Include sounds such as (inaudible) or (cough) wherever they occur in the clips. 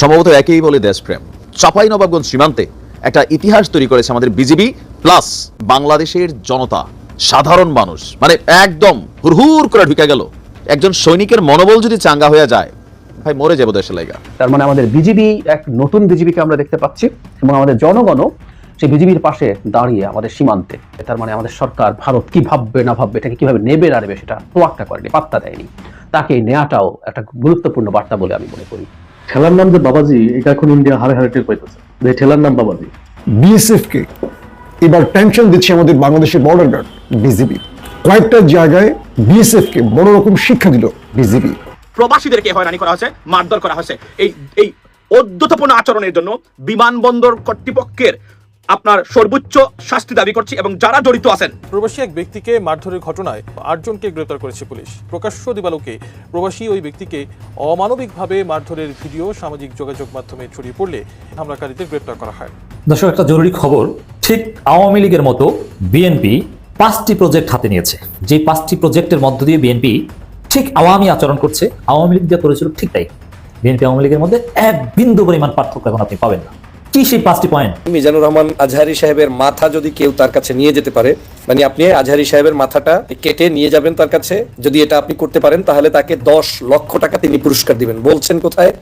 সম্ভবত একেই বলে দেশপ্রেম। চাপাই নবাবগঞ্জ সীমান্তে একটা ইতিহাস তৈরি করেছে আমাদের বিজিবি, প্লাস বাংলাদেশের জনতা, সাধারণ মানুষ মানে একদম হুরহুর করে ঢুকে গেল। একজন সৈনিকের মনোবল যদি চাঙ্গা হয়ে যায়, ভাই মরে যাব দেশের লাইগা। তার মানে আমাদের বিজিবি এক নতুন বিজিবিকে আমরা দেখতে পাচ্ছি, এবং আমাদের জনগণও সেই বিজিবির পাশে দাঁড়িয়ে আমাদের সীমান্তে। তার মানে আমাদের সরকার, ভারত কি ভাববে, না ভাববে, এটাকে কীভাবে নেবে, না নেবে, সেটা তোয়াক্কা করেনি, পাত্তা দেয়নি। তাকে নেওয়াটাও একটা গুরুত্বপূর্ণ বার্তা বলে আমি মনে করি। ঠেলার নাম যে বাবাজি এটা এখন ইন্ডিয়া হারে হারে টের পাইতেছে। যে ঠেলার নাম বাবাজি। বিএসএফ কে এবার টেনশন দিচ্ছে আমাদের বাংলাদেশের বর্ডার গার্ড বিজিবি কয়েকটা জায়গায় বিএসএফ কে বড় রকম শিক্ষা দিল বিজিবি প্রবাসীদেরকে হয়রানি করা হয়েছে মারধর করা হয়েছে। এই এই অদ্যতপূর্ণ আচরণের জন্য বিমানবন্দর কর্তৃপক্ষের আপনার সর্বোচ্চ শাস্তি দাবি করছি এবং যারা জড়িত আছেন। প্রবাসী এক ব্যক্তিকে মারধরের ঘটনায় আটজনকে গ্রেপ্তার করেছে পুলিশ। প্রকাশ্য দিবালোকে প্রবাসী ওই ব্যক্তিকে অমানবিকভাবে মারধরের ভিডিও সামাজিক যোগাযোগ মাধ্যমে ছড়িয়ে পড়লে হামলাকারীদের গ্রেপ্তার করা হয়। দর্শক একটা জরুরি খবর। ঠিক আওয়ামী লীগের মতো বিএনপি পাঁচটি প্রজেক্ট হাতে নিয়েছে। যে পাঁচটি প্রজেক্টের মধ্য দিয়ে বিএনপি ঠিক আওয়ামী আচরণ করছে আওয়ামী লীগ যা করেছিল ঠিক তাই। বিএনপি আওয়ামী লীগের মধ্যে এক বিন্দু পরিমাণ পার্থক্য এখন আপনি পাবেন না। কি সেই পাঁচটি পয়েন্ট মিজানুর রহমান আজহারি সাহেবের মাথা যদি কেউ তার কাছে নিয়ে যেতে পারে মানে আপনি আজহারি সাহেবের মাথাটা কেটে নিয়ে যাবেন তার কাছে, যদি এটা আপনি করতে পারেন, তাহলে তাকে দশ লক্ষ টাকা তিনি পুরস্কার দিবেন। বলছেন কোথায়?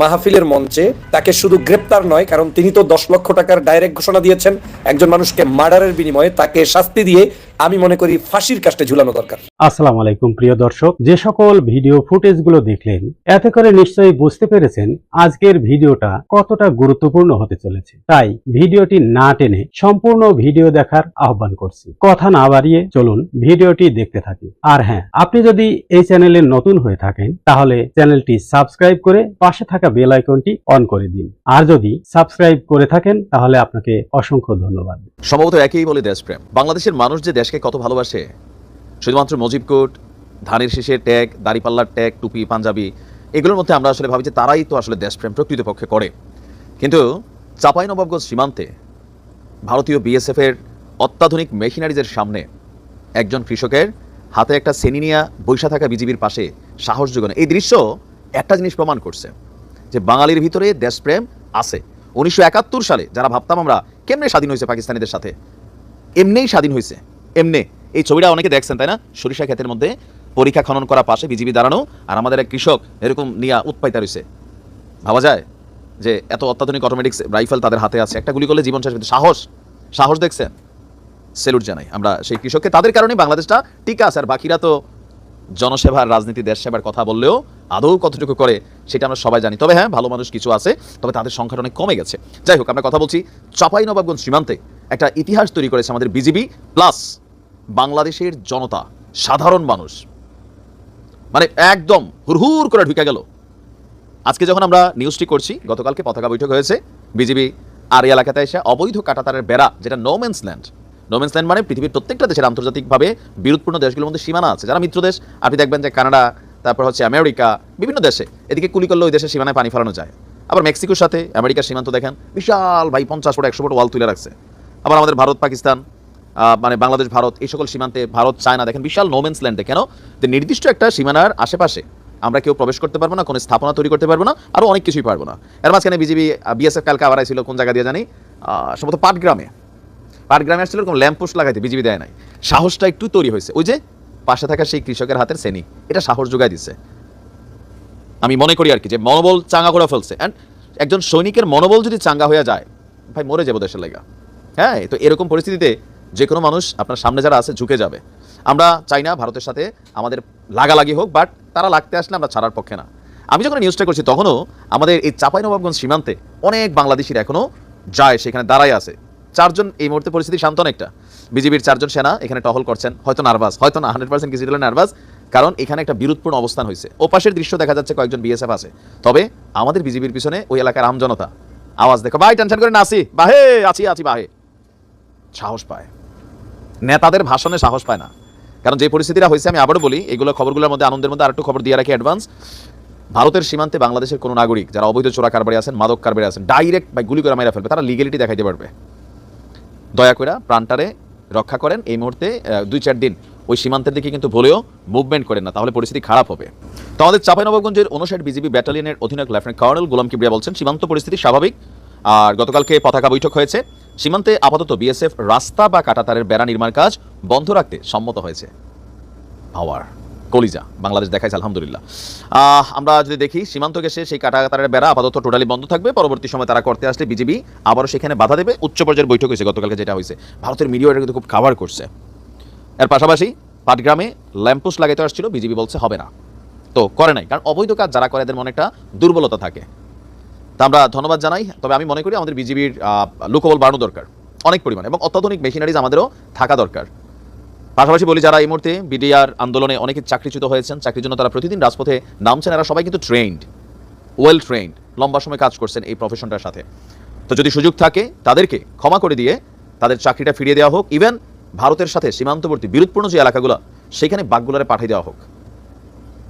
মাহফিলের মঞ্চে। তাকে শুধু গ্রেপ্তার নয়, কারণ তিনি তো দশ লক্ষ টাকার ডাইরেক্ট ঘোষণা দিয়েছেন, একজন মানুষকে মার্ডারের বিনিময়ে তাকে শাস্তি দিয়ে আমি মনে করি ফাঁসির কাস্টে ঝুলানো দরকার। আসসালামু আলাইকুম প্রিয় দর্শক। যে সকল ভিডিও ফুটেজগুলো দেখলেন এতে করে নিশ্চয়ই বুঝতে পেরেছেন আজকের ভিডিওটা কতটা গুরুত্বপূর্ণ হতে চলেছে। তাই ভিডিওটি না টেনে সম্পূর্ণ ভিডিও দেখার আহ্বান করছি। কথা না বাড়িয়ে চলুন ভিডিওটি দেখতে থাকি। আর হ্যাঁ আপনি যদি এই চ্যানেলে নতুন হয়ে থাকেন তাহলে চ্যানেলটি সাবস্ক্রাইব করে পাশে থাকা বেল আইকনটি অন করে দিন। আর যদি সাবস্ক্রাইব করে থাকেন তাহলে আপনাকে অসংখ্য ধন্যবাদ। সম্ভবত একই বলে দেশপ্রেম। বাংলাদেশের মানুষ যে দেশকে কত ভালোবাসে? শুধুমাত্র মুজিব কোট, ধানের শেষের ট্যাগ, দাড়িপাল্লার ট্যাগ, টুপি, পাঞ্জাবি, এগুলোর মধ্যে আমরা আসলে ভাবি যে তারাই তো আসলে দেশপ্রেম প্রকৃতপক্ষে করে। কিন্তু চাপাই নবাবগঞ্জ সীমান্তে ভারতীয় বিএসএফ এর অত্যাধুনিক মেশিনারিজের সামনে একজন কৃষকের হাতে একটা সেনিনিয়া বৈশা থাকা বিজিবির পাশে সাহস যোগানো এই দৃশ্য একটা জিনিস প্রমাণ করছে যে বাঙালির ভিতরে দেশপ্রেম আছে। উনিশশো একাত্তর সালে যারা ভাবতাম আমরা কেমনে স্বাধীন হয়েছে পাকিস্তানিদের সাথে, এমনিই স্বাধীন হয়েছে। এমনি, এই ছবিটা অনেকে দেখছেন, তাই না? সরিষা ক্ষেতের মধ্যে পরীক্ষা খনন করা পাশে বিজিবি দাঁড়ানো, আর আমাদের এক কৃষক এরকম নিয়া উৎপাইতা রয়েছে ভাবা যায় যে এত অত্যাধুনিক অটোমেটিক রাইফেল তাদের হাতে আছে। একটা গুলি করলে জীবন শেষ কিন্তু সাহস? সাহস দেখছেন? সেলুট জানাই আমরা সেই কৃষককে। তাদের কারণে বাংলাদেশটা টিকা আছে। আর বাকিরা তো জনসেবার, রাজনীতি দেশ সেবার কথা বললেও আদৌ কতটুকু করে সেটা আমরা সবাই জানি। তবে হ্যাঁ ভালো মানুষ কিছু আছে, তবে তাদের সংখ্যাটা অনেক কমে গেছে। যাই হোক, আমরা কথা বলছি চাপাই নবাবগঞ্জ সীমান্তে। একটা ইতিহাস তৈরি করেছে আমাদের বিজিবি, প্লাস বাংলাদেশের জনতা, সাধারণ মানুষ। মানে একদম হুরহুর করে ঢুকে গেল। আজকে যখন আমরা নিউজটি করছি, গতকালকে পতাকা বৈঠক হয়েছে। বিজিবি আর এলাকাতে এসে অবৈধ কাটাতারের বেড়া, যেটা নোম্যান্স ল্যান্ড নোম্যান্স ল্যান্ড মানে পৃথিবীর প্রত্যেকটা দেশের আন্তর্জাতিকভাবে বিরোধপূর্ণ দেশগুলোর মধ্যে সীমানা আছে। যারা মিত্র দেশ, আপনি দেখবেন যে কানাডা, তারপর হচ্ছে আমেরিকা, বিভিন্ন দেশে। এদিকে কুলি করলে ওই দেশের সীমানায় পানি ফেলানো যায়। আবার মেক্সিকোর সাথে আমেরিকার সীমান্ত দেখেন, বিশাল ভাই, পঞ্চাশ ফুট, একশো ফুট ওয়াল তুলে রাখছে। আবার আমাদের ভারত, পাকিস্তান মানে বাংলাদেশ, ভারত, এই সকল সীমান্তে ভারত, চায়না, দেখেন বিশাল নোমেন্স ল্যান্ডে কেন? যে নির্দিষ্ট একটা সীমানার আশেপাশে আমরা কেউ প্রবেশ করতে পারব না, কোনো স্থাপনা তৈরি করতে পারব না আরও অনেক কিছুই পারব না। এর মাঝখানে বিজিবি বিএসএফ কালকে আবার ছিল কোন জায়গা দিয়ে জানি? সম্ভবত পাটগ্রামে। পাটগ্রামে আসছিল এরকম ল্যাম্পোস্ট লাগাইতে বিজিবি দেয় নাই। সাহসটা একটু তৈরি হয়েছে। ওই যে পাশে থাকা সেই কৃষকের হাতের শ্রেণি, এটা সাহস যোগাই দিচ্ছে আমি মনে করি আর কি যে মনোবল চাঙ্গা করে ফেলছে। অ্যান্ড একজন সৈনিকের মনোবল যদি চাঙ্গা হয়ে যায়, ভাই মরে যাব দেশের লেগা হ্যাঁ তো এরকম পরিস্থিতিতে যে কোনো মানুষ আপনার সামনে যারা আছে ঝুঁকে যাবে। আমরা চাই না ভারতের সাথে আমাদের লাগালাগি হোক বাট তারা লাগতে আসলে আমরা ছাড়ার পক্ষে না। আমি যখন নিউজটা করছি, তখনও আমাদের এই চাঁপাইনবাবগঞ্জ সীমান্তে অনেক বাংলাদেশির এখনও যায়, সেখানে দাঁড়াই আছে। চারজন এই মুহূর্তে পরিস্থিতি শান্ত অনেকটা। বিজেপির চারজন সেনা এখানে টহল করছেন, হয়তো নার্ভাস হয়তো না হান্ড্রেড পার্সেন্ট কিছু নার্ভাস কারণ এখানে একটা বিরোধপূর্ণ অবস্থান হয়েছে। ওপাশের দৃশ্য দেখা যাচ্ছে কয়েকজন বিএসএফ আছে। তবে আমাদের বিজেপির পিছনে ওই এলাকার আমজনতা। আওয়াজ দেখো, ভাই, টেনশন করে না, আসি, বাহে, আছি আছি, বাহে। সাহস পায়। নেতাদের ভাষণে সাহস পায় না। কারণ যে পরিস্থিতিটা হয়েছে, আমি আবারও বলি, এগুলো খবরগুলোর মধ্যে আনন্দের মধ্যে আরেকটু খবর দিয়ে রাখি অ্যাডভান্স ভারতের সীমান্তে বাংলাদেশের কোনো নাগরিক, যারা অবৈধ চোরা কারবারে আছেন, মাদক কারবারে আছেন ডাইরেক্ট বা গুলি করে মাইরা ফেলবে। তারা লিগেলিটি দেখাইতে পারবে। দয়া করে প্রাণটারে রক্ষা করেন। এই মুহূর্তে দুই চার দিন ওই সীমান্তের দিকে কিন্তু ভুলেও মুভমেন্ট করেন না, তাহলে পরিস্থিতি খারাপ হবে। তো আমাদের চাঁপাইনবাবগঞ্জের উনষাট বিজিবি ব্যাটালিয়নের অধিনায়ক লেফটেন্যান্ট কর্নেল গোলাম কিবরিয়া বলছেন, সীমান্ত পরিস্থিতি স্বাভাবিক। আর গতকালকে পতাকা বৈঠক হয়েছে। সীমান্তে আপাতত বিএসএফ রাস্তা বা কাটাতারের বেড়া নির্মাণ কাজ বন্ধ রাখতে সম্মত হয়েছে। পাওয়ার, কলিজা, বাংলাদেশ দেখাইছে, আলহামদুলিল্লাহ। আমরা যদি দেখি, সীমান্ত গেছে সেই কাটাতারের বেড়া আপাতত টোটালি বন্ধ থাকবে। পরবর্তী সময় তারা করতে আসলে বিজেপি আবারও সেখানে বাধা দেবে। উচ্চ পর্যায়ের বৈঠক হয়েছে, গতকালকে যেটা হয়েছে। ভারতের মিডিয়া কিন্তু খুব কাভার করছে। এর পাশাপাশি পাটগ্রামে ল্যাম্পোস্ট লাগাইতে আসছিল বিজেপি বলছে হবে না। তো করে নাই, কারণ অবৈধ কাজ যারা করে, এদের মনে একটা দুর্বলতা থাকে। তা আমরা ধন্যবাদ জানাই। তবে আমি মনে করি আমাদের বিজিবির লোকবল বাড়ানো দরকার। অনেক পরিমাণে এবং অত্যাধুনিক মেশিনারিজ আমাদেরও থাকা দরকার। পাশাপাশি বলি, যারা এই মুহূর্তে বিডিআর আন্দোলনে অনেকে চাকরিচ্যুত হয়েছেন, চাকরির জন্য তারা প্রতিদিন রাজপথে নামছেন, এরা সবাই কিন্তু ট্রেন্ড ওয়েল ট্রেন্ড লম্বা সময় কাজ করছেন এই প্রফেশনটার সাথে। তো যদি সুযোগ থাকে, তাদেরকে ক্ষমা করে দিয়ে তাদের চাকরিটা ফিরিয়ে দেওয়া হোক। ইভেন ভারতের সাথে সীমান্তবর্তী বিরোধপূর্ণ যে এলাকাগুলো, সেখানে বাগগুলারে পাঠিয়ে দেওয়া হোক।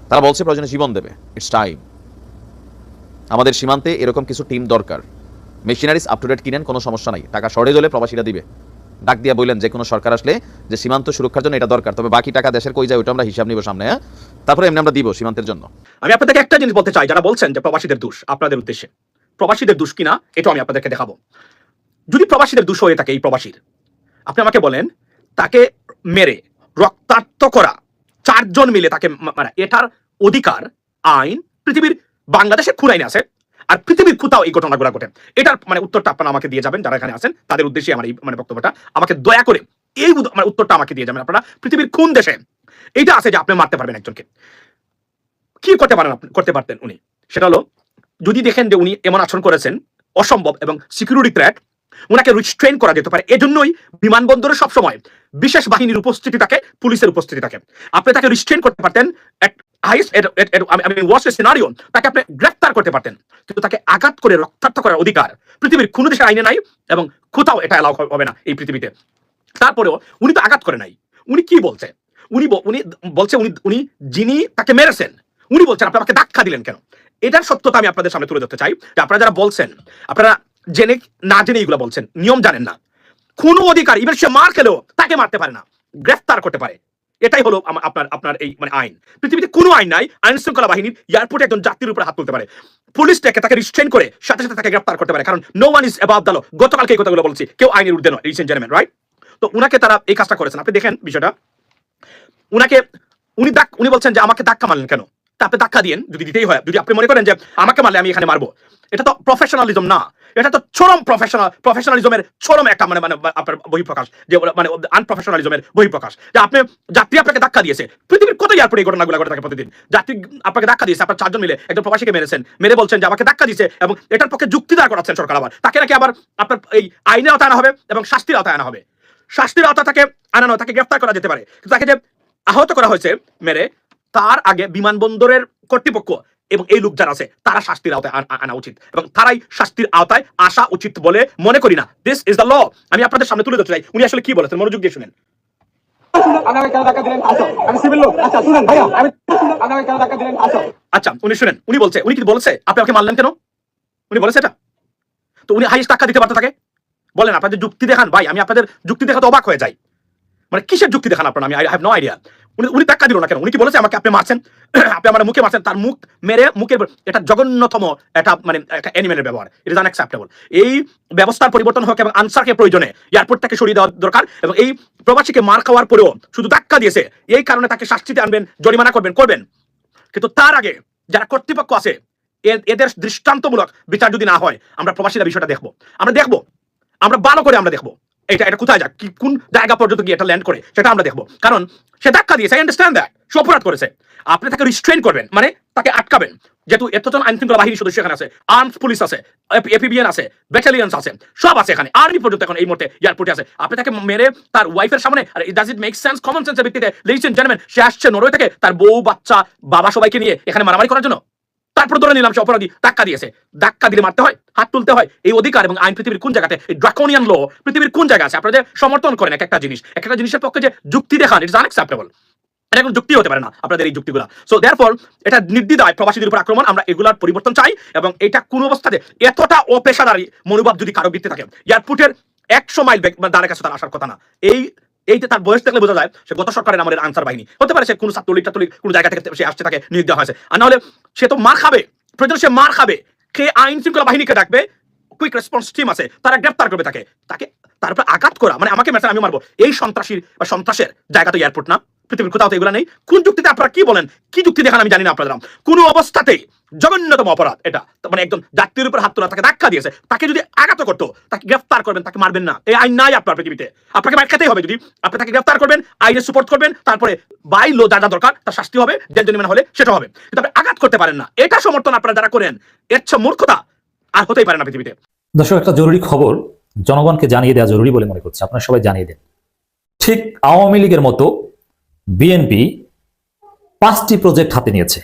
তারা বলছে প্রয়োজনে জীবন দেবে। ইটস টাইম আমাদের সীমান্তে এরকম কিছু টিম দরকার। মেশিনারিজ আপ টু ডেট কিনেন, কোনো সমস্যা নাই। টাকা শর্টেজ হলে প্রবাসীরা দিবে। ডাক দিয়া বললেন, যে কোনো সরকার আসলে যে সীমান্ত সুরক্ষার জন্য এটা দরকার। তবে বাকি টাকা দেশের কই যায় ওটা আমরা হিসাব নিব সামনে হ্যাঁ? তারপরে এমনি আমরা দিব সীমান্তের জন্য। আমি আপনাদেরকে একটা জিনিস বলতে চাই, যারা বলছেন যে প্রবাসীদের দোষ, আপনাদের উদ্দেশ্যে। প্রবাসীদের দোষ কিনা এটা আমি আপনাদেরকে দেখাবো। যদি প্রবাসীদের দোষ হয়ে থাকে এই প্রবাসীর, আপনি আমাকে বলেন, তাকে মেরে, রক্তাক্ত করা, চারজন মিলে তাকে মা- মারা এটার অধিকার, আইন, পৃথিবীর বাংলাদেশে খুন আইনে আছে আর পৃথিবীর কোথাও এই ঘটনাগুলো ঘটে। এটার মানে উত্তরটা আপনারা আমাকে দিয়ে যাবেন যারা এখানে আছেন, তাদের উদ্দেশ্যে আমার এই মানে বক্তব্যটা। আমাকে দয়া করে এই মানে উত্তরটা আমাকে দিয়ে যাবেন আপনারা। পৃথিবীর কোন দেশে এইটা আছে যে আপনি মারতে পারবেন একজনকে। কি করতে পারেন আপনি- করতে পারতেন উনি? সেটা হলো, যদি দেখেন যে উনি এমন আচরণ করেছেন, অসম্ভব এবং সিকিউরিটি থ্রেট ওনাকে রিস্ট্রেন করা যেতে পারে। এজন্যই বিমানবন্দরে সবসময় বিশেষ বাহিনীর উপস্থিতি থাকে, পুলিশের উপস্থিতি থাকে। আপনি তাকে রিস্ট্রেন করতে পারতেন হাইস্ট আমি সিনারিও তাকে আপনি গ্রেফতার করতে পারতেন। কিন্তু তাকে আঘাত করে করার অধিকার পৃথিবীর কোনো দেশের আইনে নাই এবং কোথাও এটা হবে না এই পৃথিবীতে। তারপরেও উনি তো আঘাত করে নাই। উনি কি বলছে? উনি উনি বলছে উনি উনি যিনি তাকে মেরেছেন, উনি বলছেন, আপনি আমাকে ধাক্কা দিলেন কেন? এটার সত্যতা আমি আপনাদের সামনে তুলে ধরতে চাই যে আপনারা যারা বলছেন, আপনারা জেনে, না জেনে এগুলো বলছেন, নিয়ম জানেন না। কোনো অধিকার ইভেন সে মার খেলেও তাকে মারতে পারে না, গ্রেফতার করতে পারে। এটাই হলো আপনার আপনার এই মানে আইন। পৃথিবীতে কোনো আইন নাই আইন শৃঙ্খলা বাহিনীর এয়ারপোর্টে একজন যাত্রীর উপরে হাত তুলতে পারে। পুলিশ তাকে তাকে রিস্ট্রেন করে সাথে সাথে তাকে গ্রেপ্তার করতে পারে। কারণ no one is above the law গতকালকে এই কথাগুলো বলছি। কেউ আইনের ঊর্ধ্বে নয় রিসেন্ট জেনমেন্ট রাইট তো উনাকে তারা এই কাজটা করেছেন। আপনি দেখেন বিষয়টা। উনাকে, উনি ডাক উনি বলছেন যে আমাকে ধাক্কা মারলেন কেন? তা আপনি ধাক্কা দিয়েন, যদি দিতেই হয়। যদি আপনি মনে করেন যে আমাকে মারলে আমি এখানে মারবো, এটা তো প্রফেশনালিজম না। এটা তো চরম প্রফেশনাল প্রফেশনালিজমের চরম একটা মানে মানে আপনার বহিঃপ্রকাশ, যে মানে আনপ্রফেশনালিজমের বহিঃপ্রকাশ। যে আপনি, যাত্রী আপনাকে ধাক্কা দিয়েছে। পৃথিবীর কত এয়ারপোর্টে এই ঘটনাগুলো ঘটে থাকে প্রতিদিন? যাত্রী আপনাকে ধাক্কা দিয়েছে, আপনার চারজন মিলে একজন প্রবাসীকে মেরেছেন, মেরে বলছেন যে আমাকে ধাক্কা দিয়েছে এবং এটার পক্ষে যুক্তি দাঁড় করাচ্ছেন সরকার আবার। তাকে নাকি আবার আপনার এই আইনের আওতায় আনা হবে এবং শাস্তির আওতায় আনা হবে। শাস্তির আওতা তাকে আনানো, তাকে গ্রেফতার করা যেতে পারে। তাকে যে আহত করা হয়েছে, মেরে তার আগে বিমানবন্দরের কর্তৃপক্ষ এবং এই লোক যারা আছে, তারা শাস্তির আওতায় আনা উচিত। এবং তারাই শাস্তির আওতায় আসা উচিত বলে মনে করি না। দিস ইজ দ্য ল আমি আপনাদের সামনে তুলে ধরতে চাই। উনি আসলে কি বলেছেন? মনোযোগ দিয়ে শুনেন। আচ্ছা উনি শুনেন। উনি বলছে, উনি কি বলছে? আপনি আমাকে মারলেন কেন? উনি বলেছে এটা। তো উনি হাইস্ট টাকা দিতে পারতো তাকে বলেন, আপনাদের যুক্তি দেখান। ভাই, আমি আপনাদের যুক্তি দেখাতে অবাক হয়ে যাই। মানে কিসের যুক্তি দেখান আপনারা? আমি আই হ্যাভ নো আইডিয়া উনি উনি টাক্কা দিল না কেন? উনি কি বলেছে আমাকে? আপনি মারছেন? (clears throat) আপনি আমার মুখে মারছেন। তার মুখ মেরে মুখের এটা জঘন্যতম এটা মানে একটা অ্যানিমেলের ব্যবহার। ইট ইজ আনএক্সেপ্টেবল এই ব্যবস্থার পরিবর্তন হোক এবং আনসারকে প্রয়োজনে এয়ারপোর্ট থেকে সরিয়ে দেওয়া দরকার এবং এই প্রবাসীকে মার খাওয়ার পরেও শুধু ধাক্কা দিয়েছে। এই কারণে তাকে শাস্তিতে আনবেন, জরিমানা করবেন করবেন। কিন্তু তার আগে যারা কর্তৃপক্ষ আছে এদের দৃষ্টান্তমূলক বিচার যদি না হয়, আমরা প্রবাসীরা বিষয়টা দেখব। আমরা দেখব। আমরা ভালো করে আমরা দেখব। এটা এটা কোথায় যাক? কোন জায়গা পর্যন্ত গিয়ে এটা ল্যান্ড করে, সেটা আমরা দেখব। কারণ সে ধাক্কা দিয়েছে আন্ডারস্ট্যান্ড দ্যাট সে অপরাধ করেছে। আপনি তাকে রিস্ট্রেন করবেন মানে তাকে আটকাবেন। যেহেতু এতজন আইন শৃঙ্খলা বাহিনীর সদস্য এখানে আছে আর্মস পুলিশ আছে এপিবিএন আছে ব্যাটালিয়ন্স আছে, সব আছে এখানে। আর্মি পর্যন্ত এখন এই মুহূর্তে এয়ারপোর্টে আছে। আপনি তাকে মেরে তার ওয়াইফের সামনে, আর does it make sense common সেন্সের ভিত্তিতে লেডিস এন্ড জেন্টলম্যান সে আসছে নরওয়ে থেকে তার বউ, বাচ্চা, বাবা সবাইকে নিয়ে এখানে মারামারি করার জন্য? তারপর ধরে নিলাম সে অপরাধী, ধাক্কা দিয়েছে। ধাক্কা দিলে মারতে হয়, হাত তুলতে হয়। এই অধিকার এবং আইন পৃথিবীর কোন জায়গাতে? এই ড্রাকোনিয়ান ল পৃথিবীর কোন জায়গা আছে? আপনারা যে সমর্থন করেন এক একটা জিনিস, এক একটা জিনিসের পক্ষে যে যুক্তি দেখান ইটস আনএক্সেপ্টেবল এটা কোনো যুক্তি হতে পারে না আপনাদের এই যুক্তিগুলো। সো দেয়ারফর এটা নির্দ্বিধায় প্রবাসীদের উপর আক্রমণ, আমরা এগুলার পরিবর্তন চাই এবং এটা কোন অবস্থাতে এতটা অপেশাদারী মনোভাব যদি কারও ভিত্তি থাকে এয়ারপোর্টের একশো মাইল দাঁড়ের কাছে তার আসার কথা না। এই এইটা তার বয়স দেখলে বোঝা যায় সে গত সরকারের আমাদের আনসার বাহিনী। হতে পারে সে কোনো ছাত্রলীগ ছাত্রলীগ, কোনো জায়গা থেকে সে আসছে তাকে নিয়োগ দেওয়া হয়েছে। আর নাহলে সে তো মার খাবে। প্রয়োজন সে মার খাবে। সে আইন শৃঙ্খলা বাহিনীকে ডাকবে। কুইক রেসপন্স টিম আছে। তারা গ্রেপ্তার করবে তাকে। তাকে তারপরে আঘাত করা। মানে আমাকে মেসেজ আমি মারবো। এই সন্ত্রাসীর বা সন্ত্রাসের জায়গা তো এয়ারপোর্ট না। পৃথিবীর কোথাও তো এগুলো নেই। কোন যুক্তিতে আপনারা কি বলেন? কি যুক্তি দেখান আমি জানি না আপনারা কোনো অবস্থাতেই জঘন্যতম অপরাধ এটা। মানে একদম জাতির উপর হাত তোলা, তাকে ধাক্কা দিয়েছে, তাকে যদি আঘাত করতো, তাকে গ্রেফতার করবেন, তাকে মারবেন না। এই আইন নাই আপনার পৃথিবীতে। আপনাকে মার খেতেই হবে যদি। আপনি তাকে গ্রেফতার করবেন, আইনে সুপোর্ট করবেন, তারপরে বাই লো যা দরকার, তার শাস্তি হবে, জেল জরিমানা হলে সেটা হবে। কিন্তু আপনি আঘাত করতে পারেন না। এটা সমর্থন আপনারা যারা করেন, এর মূর্খতা আর হতেই পারে না পৃথিবীতে। দর্শক, একটা জরুরি খবর, জনগণকে জানিয়ে দেওয়া জরুরি বলে মনে করছি। আপনারা সবাই জানিয়ে দেন। ঠিক আওয়ামী লীগের মতো বিএনপি পাঁচটি প্রজেক্ট হাতে নিয়েছে।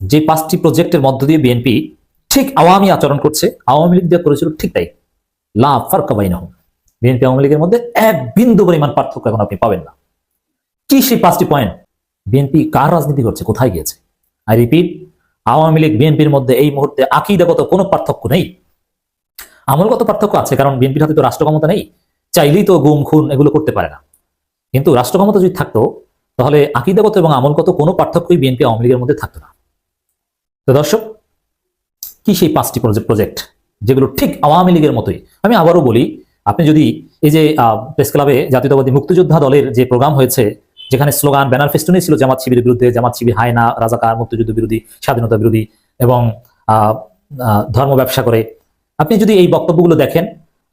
যে পাঁচটি প্রজেক্টের মধ্য দিয়ে বিএনপি ঠিক আওয়ামী আচরণ করছে, আওয়ামী লীগ যা করেছিল ঠিক তাই। লাভ ফারকাবাই না বিএনপি আওয়ামী লীগের মধ্যে এক বিন্দু পরিমাণ পার্থক্য এখন আপনি পাবেন না। কি সেই পাঁচটি পয়েন্ট বিএনপি কার রাজনীতি করছে? কোথায় গিয়েছে? আই রিপিট আওয়ামী লীগ বিএনপির মধ্যে এই মুহূর্তে আকিদাগত কোনো পার্থক্য নেই। আমলগত পার্থক্য আছে, কারণ বিএনপির হাতে তো রাষ্ট্র ক্ষমতা নেই। চাইলেই তো গুম, খুন এগুলো করতে পারে না। কিন্তু রাষ্ট্র ক্ষমতা যদি থাকতো, তাহলে আকিদাগত এবং আমলগত কোনো পার্থক্যই বিএনপি আওয়ামী লীগের মধ্যে থাকতো না। তো দর্শক, কি সেই পাঁচটি প্রজেক্ট যেগুলো ঠিক আওয়ামী লীগের মতোই? আমি আবারও বলি, আপনি যদি এই যে প্রেস ক্লাবে জাতীয়তাবাদী মুক্তিযোদ্ধা দলের যে প্রোগ্রাম হয়েছে, যেখানে স্লোগান, ব্যানার ফেস্টুনই ছিল জামাত শিবিরের বিরুদ্ধে, জামাত শিবির হায়না, রাজাকার, মুক্তিযুদ্ধ বিরোধী, স্বাধীনতা বিরোধী এবং ধর্ম ব্যবসা করে। আপনি যদি এই বক্তব্যগুলো দেখেন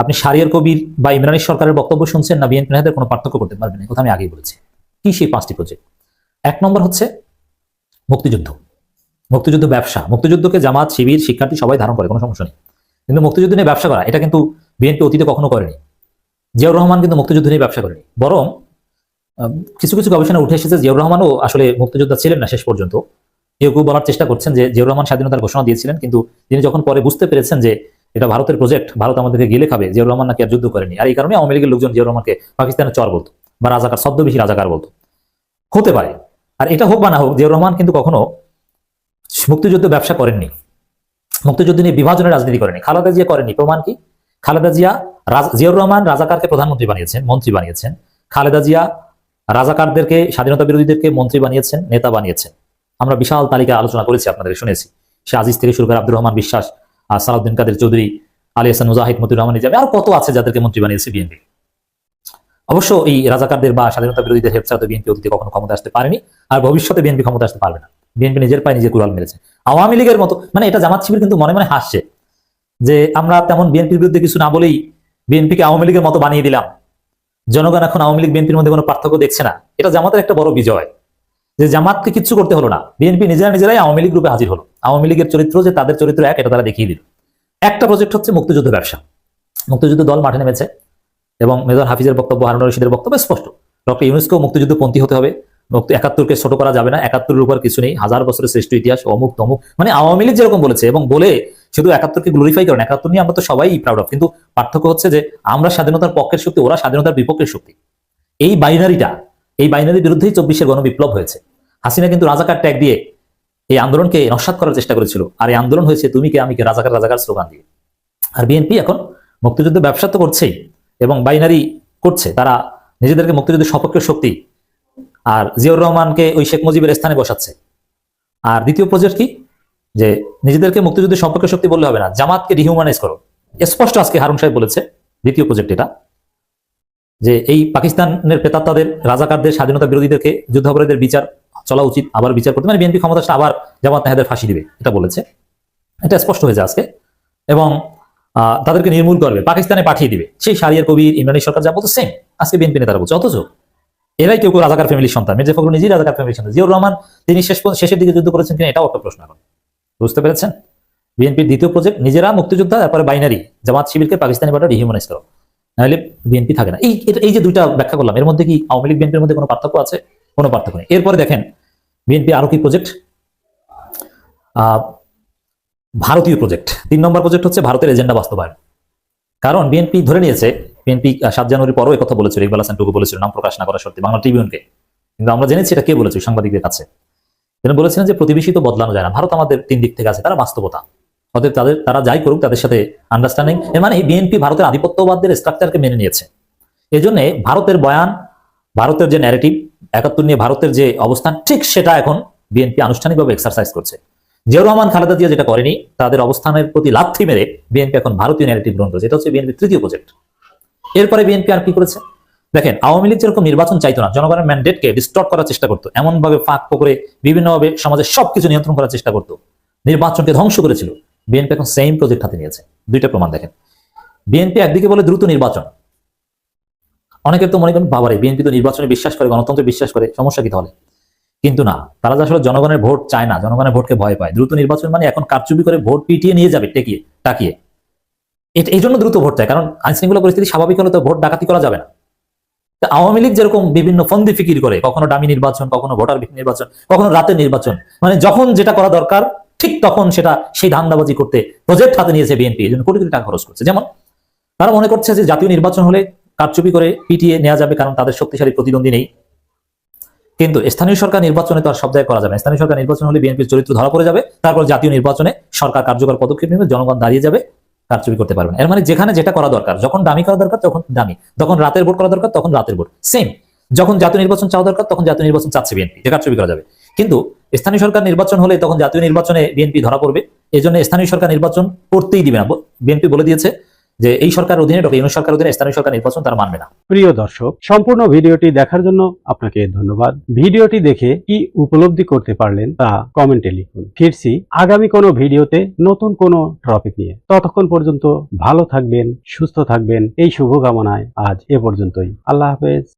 আপনি সারিয়ার কবির বা ইমরানী সরকারের বক্তব্য শুনছেন না, বিএনপি নেতাদের কোনো পার্থক্য করতে পারবেন না কথা আমি আগেই বলেছি। কি সেই পাঁচটি প্রজেক্ট এক নম্বর হচ্ছে মুক্তিযুদ্ধ। মুক্তিযুদ্ধ ব্যবসা। মুক্তিযুদ্ধকে জামাত, শিবির, শিক্ষার্থী সবাই ধারণ করে, কোনো সমস্যা নেই। কিন্তু মুক্তিযুদ্ধ নিয়ে ব্যবসা করা, এটা কিন্তু বিএনপি অতীতে কখনো করেনি। জিয়াউর রহমান কিন্তু মুক্তিযুদ্ধ নিয়ে ব্যবসা করেনি। বরং কিছু কিছু গবেষণা উঠে এসেছে, জিয়াউর রহমানও আসলে মুক্তিযোদ্ধা ছিলেন না শেষ পর্যন্ত। কেউ কেউ বলার চেষ্টা করছেন যে জিয়াউর রহমান স্বাধীনতার ঘোষণা দিয়েছিলেন, কিন্তু তিনি যখন পরে বুঝতে পেরেছেন যে এটা ভারতের প্রজেক্ট ভারত আমাদেরকে গেলে খাবে, জিয়াউর রহমান নাকি আর যুদ্ধ করেনি। আর এই কারণে আওয়ামী লীগের লোকজন জিয়াউর রহমানকে পাকিস্তানের চর বলতো, বা রাজাকার, ছদ্মবেশী রাজাকার বলতো। হতে পারে। আর এটা হোক বা না হোক, জিয়াউর রহমান কিন্তু কখনো মুক্তিযুদ্ধ ব্যবসা করেননি। মুক্তিযুদ্ধ নিয়ে বিভাজনের রাজনীতি করেনি। খালেদা জিয়া করেনি প্রমাণ কি? খালেদা জিয়া জিয়াউর রহমান রাজাকারকে প্রধানমন্ত্রী বানিয়েছেন, মন্ত্রী বানিয়েছেন। খালেদা জিয়া রাজাকারদেরকে, স্বাধীনতা বিরোধীদেরকে মন্ত্রী বানিয়েছেন, নেতা বানিয়েছেন। আমরা বিশাল তালিকা আলোচনা করেছি, আপনাদের শুনেছি। সে আজিজ থেকে শুরু করে আব্দুর রহমান বিশ্বাস সালাউদ্দিন কাদের চৌধুরী, আলী হাসান মুজাহিদ, মতিউর রহমান নিজামী, আর কত আছে যাদেরকে মন্ত্রী বানিয়েছে বিএনপি? অবশ্য এই রাজাকারদের বা স্বাধীনতা বিরোধীদের ছাড়া তো বিএনপি অতীতে কখনো ক্ষমতা আসতে পারেনি আর ভবিষ্যতে বিএনপি ক্ষমতা আসতে পারবে না। বিএনপি নিজের পায়ে নিজে কুড়াল মেরেছে। আওয়ামী লীগের মতো মানে এটা জামাত শিবির কিন্তু মনে মনে হাসছে যে আমরা তেমন বিএনপির বিরুদ্ধে কিছু না বলেই বিএনপিকে আওয়ামী লীগের মতো বানিয়ে দিলাম। জনগণ এখন আওয়ামী লীগ, বিএনপির মধ্যে কোনো পার্থক্য দেখছে না। এটা জামাতের একটা বড় বিজয়। যে জামাতকে কিচ্ছু করতে হলো না। বিএনপি নিজেরা নিজেরাই আওয়ামী লীগ রূপে হাজির হলো। আওয়ামী লীগের চরিত্র যে তাদের চরিত্র এক, এটা তারা দেখিয়ে দিল। একটা প্রজেক্ট হচ্ছে মুক্তিযুদ্ধ ব্যবসা। মুক্তিযুদ্ধ দল মাঠে নেমেছে এবং মেজর হাফিজের বক্তব্য হারুন রশিদের বক্তব্য স্পষ্ট। ডক্টর ইউনেস্কো মুক্তিযুদ্ধপন্থী হতে হবে একাত্তরকে ছোট করা যাবে না। একাত্তরের উপর কিছু নেই। হাজার বছরের শ্রেষ্ঠ ইতিহাস, অমুক তমুক। মানে আওয়ামী লীগ যেরকম বলেছে এবং বলে শুধু একাত্তরকে গ্লোরিফাই করেন একাত্তর নিয়ে আমরা তো সবাই প্রাউড অফ কিন্তু পার্থক্য হচ্ছে যে আমরা স্বাধীনতার পক্ষের শক্তি, ওরা স্বাধীনতার বিপক্ষের শক্তি। এই বাইনারিটা এই বাইনারির বিরুদ্ধেই চব্বিশের গণবিপ্লব হয়েছে। হাসিনা কিন্তু রাজাকার ট্যাগ দিয়ে এই আন্দোলনকে নস্বাত করার চেষ্টা করেছিল। আর এই আন্দোলন হয়েছে, তুমি কে, আমি কে, রাজাকার রাজাকার স্লোগান দিয়ে। আর বিএনপি এখন মুক্তিযুদ্ধ ব্যবসা তো করছেই এবং বাইনারি করছে। তারা নিজেদেরকে মুক্তিযুদ্ধের সপক্ষের শক্তি আর জিয়াউর রহমানকে ওই শেখ মুজিবের স্থানে বসাচ্ছে। আর দ্বিতীয় প্রজেক্ট কি? যে নিজেদেরকে মুক্তিযুদ্ধের সম্পর্কে শক্তি বললে হবে না, জামাতকে ডিহিউম্যানাইজ করো। স্পষ্ট আজকে হারুন সাহেব বলেছে, দ্বিতীয় প্রজেক্ট এটা, যে এই পাকিস্তানের প্রেতাত্মাদের, রাজাকারদের, স্বাধীনতা বিরোধীদেরকে, যুদ্ধাপরাধীদের বিচার চলা উচিত, আবার বিচার করতে। মানে বিএনপি ক্ষমতা আবার জামাত নেহাদের ফাঁসি দিবে, এটা বলেছে। এটা স্পষ্ট হয়েছে আজকে। এবং তাদেরকে নির্মূল করবে, পাকিস্তানে পাঠিয়ে দিবে। সেই সারিয়ার কবির, ইমরানি সরকার যা বলতো সেম আজকে বিএনপি নেতারা বলছে, অথচ এরাই কেউ কেউ রাজাকার ফ্যামিলির সন্তান। মির্জা ফখরুল নিজেই রাজাকার ফ্যামিলির সন্তান। জিয়াউর রহমান তিনি শেষ শেষের দিকে যুদ্ধ করেছেন কিনা, এটাও একটা প্রশ্ন এখন। বুঝতে পেরেছেন? বিএনপির দ্বিতীয় প্রজেক্ট নিজেরা মুক্তিযোদ্ধা, তারপরে বাইনারি জামাত শিবিরকে পাকিস্তানি বাটা রিহিউম্যানাইজ করো। নাহলে বিএনপি থাকে না। এই এই যে দুইটা ব্যাখ্যা করলাম, এর মধ্যে কি আওয়ামী লীগ, বিএনপির মধ্যে কোনো পার্থক্য আছে? কোনো পার্থক্য নেই। এরপরে দেখেন বিএনপি আরও কি প্রজেক্ট ভারতীয় প্রজেক্ট তিন নম্বর প্রজেক্ট হচ্ছে ভারতের এজেন্ডা বাস্তবায়ন। কারণ বিএনপি ধরে নিয়েছে, বিএনপি সাত জানুয়ারি পরও কথা বলেছিল, ইকবাল হাসান টুকু বলেছিল, নাম প্রকাশ না করা সত্যি বাংলা ট্রিবিউনকে কিন্তু আমরা জেনেছি এটা কে বলেছে সাংবাদিকদের কাছে। তিনি বলেছিলেন যে প্রতিবেশী তো বদলানো যায় না, ভারত আমাদের তিন দিক থেকে আছে, তারা বাস্তবতা। অতএব তাদের, তারা যাই করুক, তাদের সাথে আন্ডারস্ট্যান্ডিং এর মানে বিএনপি ভারতের আধিপত্যবাদদের স্ট্রাকচারকে মেনে নিয়েছে। এজন্য ভারতের বয়ান, ভারতের যে ন্যারেটিভ একাত্তর নিয়ে ভারতের যে অবস্থান, ঠিক সেটা এখন বিএনপি আনুষ্ঠানিকভাবে এক্সারসাইজ করছে। জিয়াউর রহমান, খালেদা জিয়া যেটা করেনি, তাদের অবস্থানের প্রতি লাথি মেরে বিএনপি এখন ভারতীয় ন্যারেটিভ গ্রহণ করেছে। এটা হচ্ছে বিএনপির তৃতীয় প্রজেক্ট এরপরে বিএনপি আর কি করেছে? দেখেন, আওয়ামী লীগ যেরকম নির্বাচন চাইতো না, জনগণের ম্যান্ডেটকে ডিস্টর্ট করার চেষ্টা করতো এমন ভাবে ফাঁক করে বিভিন্নভাবে সমাজের সবকিছু নিয়ন্ত্রণ করার চেষ্টা করতো, নির্বাচনকে ধ্বংস করেছিল। বিএনপি এখন সেম প্রজেক্ট হাতে নিয়েছে। দুইটা প্রমাণ দেখেন। বিএনপি একদিকে বলে দ্রুত নির্বাচন অনেকের তো মনে করেন, বাবারে, বিএনপি তো নির্বাচনে বিশ্বাস করে, গণতন্ত্রে বিশ্বাস করে, সমস্যা কি তাহলে? কিন্তু না, তারা আসলে জনগণের ভোট চায় না, জনগণের ভোটকে ভয় পায়। দ্রুত নির্বাচন মানে এখন কারচুপি করে ভোট পিটিয়ে নিয়ে যাবে, টেকিয়ে, টাকিয়ে। এই জন্য দ্রুত ভোট চায়, কারণ আইন শৃঙ্খলা পরিস্থিতি স্বাভাবিক হলে তো ভোট ডাকাতি করা যাবে না। আওয়ামী লীগ যেরকম বিভিন্ন ফন্দি ফিকির করে, কখনো ডামি নির্বাচন, কখনো ভোটার নির্বাচন, কখনো রাতের নির্বাচন মানে যখন যেটা করা দরকার, ঠিক তখন সেটা সেই ধান্দাবাজি করতে প্রজেক্ট হাতে নিয়েছে বিএনপি, এই জন্য কোটি কোটি টাকা খরচ করছে। যেমন তারা মনে করছে যে জাতীয় নির্বাচন হলে কারচুপি করে পিটিয়ে নেওয়া যাবে, কারণ তাদের শক্তিশালী প্রতিদ্বন্দ্বী নেই। কিন্তু স্থানীয় সরকার নির্বাচনে তো আর সব করা যাবে স্থানীয় সরকার নির্বাচন হলে বিএনপির চরিত্র ধরা পড়ে যাবে, তারপর জাতীয় নির্বাচনে সরকার কার্যকর পদক্ষেপ নেবে, জনগণ দাঁড়িয়ে যাবে, কারচুপি করতে পারবেন এর মানে যেখানে যেটা করা দরকার, যখন দামি করা দরকার, তখন দামি। যখন রাতের ভোট করা দরকার, তখন রাতের ভোট। সেম যখন জাতীয় নির্বাচন চাওয়া দরকার, তখন জাতীয় নির্বাচন চাচ্ছে বিএনপি, যে কারচুপি করা যাবে। কিন্তু স্থানীয় সরকার নির্বাচন হলে তখন জাতীয় নির্বাচনে বিএনপি ধরা পড়বে এই জন্য স্থানীয় সরকার নির্বাচন করতেই দিবে না। বিএনপি বলে দিয়েছে যে এই সরকার অধীনে ডক্টর ইউনুস সরকার অধীনে স্থানীয় সরকার নির্বাচন তারা মানবে না। প্রিয় দর্শক, সম্পূর্ণ ভিডিওটি দেখার জন্য আপনাকে ধন্যবাদ। ভিডিওটি দেখে কি উপলব্ধি করতে পারলেন তা কমেন্টে লিখুন। ফিরছি আগামী কোনো ভিডিওতে নতুন কোনো টপিক নিয়ে। ততক্ষণ পর্যন্ত ভালো থাকবেন, সুস্থ থাকবেন। এই শুভকামনায় আজ এ পর্যন্তই। আল্লাহ হাফেজ।